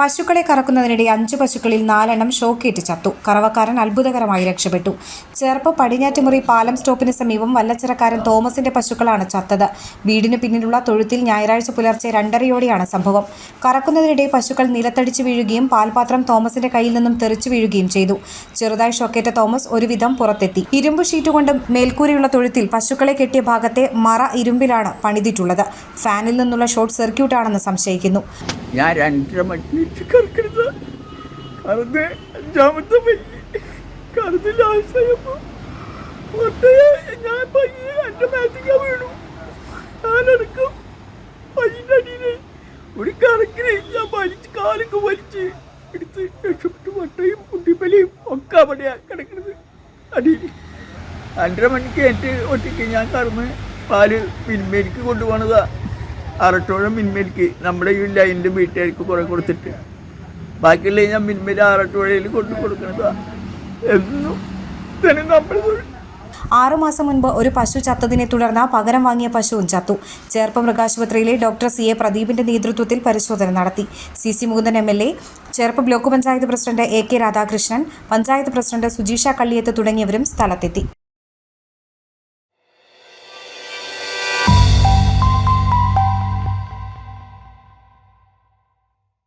പശുക്കളെ കറക്കുന്നതിനിടെ അഞ്ച് പശുക്കളിൽ നാലെണ്ണം ഷോക്കേറ്റ് ചത്തു. കറവക്കാരൻ അത്ഭുതകരമായി രക്ഷപ്പെട്ടു. ചേർപ്പ് പടിഞ്ഞാറ്റുമുറി പാലം സ്റ്റോപ്പിന് സമീപം വല്ലച്ചിറക്കാരൻ തോമസിന്റെ പശുക്കളാണ് ചത്തത്. വീടിന് പിന്നിലുള്ള തൊഴുത്തിൽ ഞായറാഴ്ച പുലർച്ചെ രണ്ടരയോടെയാണ് സംഭവം. കറക്കുന്നതിനിടെ പശുക്കൾ നിലത്തടിച്ചു വീഴുകയും പാൽപാത്രം തോമസിന്റെ കയ്യിൽ നിന്നും തെറിച്ചു വീഴുകയും ചെയ്തു. ചെറുതായി ഷോക്കേറ്റ തോമസ് ഒരുവിധം പുറത്തെത്തി. ഇരുമ്പ് ഷീറ്റ് കൊണ്ട് മേൽക്കൂരയുള്ള തൊഴുത്തിൽ പശുക്കളെ കെട്ടിയ ഭാഗത്തെ മറ ഇരുമ്പിലാണ് പണിതിട്ടുള്ളത്. ഫാനിൽ നിന്നുള്ള ഷോർട്ട് സർക്യൂട്ടാണെന്ന് സംശയിക്കുന്നു. ഞാൻ രണ്ടര മണിക്ക് കറക്കരുത്. കറന്ന് അഞ്ചാമത്തെ പയ്യ കറന്ന് ലാസ്റ്റായപ്പോ ഒട്ടയെ ഞാൻ പയ്യെ എന്റെ മാറ്റിക്ക വീണു. ഞാനടക്കം പയ്യന്റെ അടിയിൽ. ഒരു കറക്കിന് ഞാൻ വലിച്ച് കാലൊക്കെ വലിച്ച് എടുത്ത് രക്ഷപ്പെട്ടു. മുട്ടയും കുട്ടിപ്പലിയും ഒക്കെ അവിടെയാ കിടക്കുന്നത് അടിയിൽ. രണ്ടര മണിക്ക് എന്റെ ഒറ്റയ്ക്ക് ഞാൻ കറന്ന് പാൽ മിന്മേലിക്ക് കൊണ്ടുപോകണതാ അറട്ടോളം മിന്മേൽക്ക് നമ്മുടെ ഈ ലൈനിന്റെ വീട്ടുകാർക്ക് കുറേ കൊടുത്തിട്ട്. ബാക്കിയുള്ള ഞാൻ മിന്മേൽ ആറട്ടോഴയിൽ കൊണ്ടു കൊടുക്കണതാണ് എന്നും തന്നെ നമ്മൾ ആറുമാസം മുൻപ് ഒരു പശു ചത്തതിനെ തുടർന്ന് പകരം വാങ്ങിയ പശുവും ചത്തു. ചേർപ്പ് മൃഗാശുപത്രിയിലെ ഡോക്ടർ സി എ പ്രദീപിന്റെ നേതൃത്വത്തിൽ പരിശോധന നടത്തി. C C Mukundan M L A Cherpu block panchayat president A K Radhakrishnan panchayat president Sujeesha Kalliyath തുടങ്ങിയവരും സ്ഥലത്തെത്തി.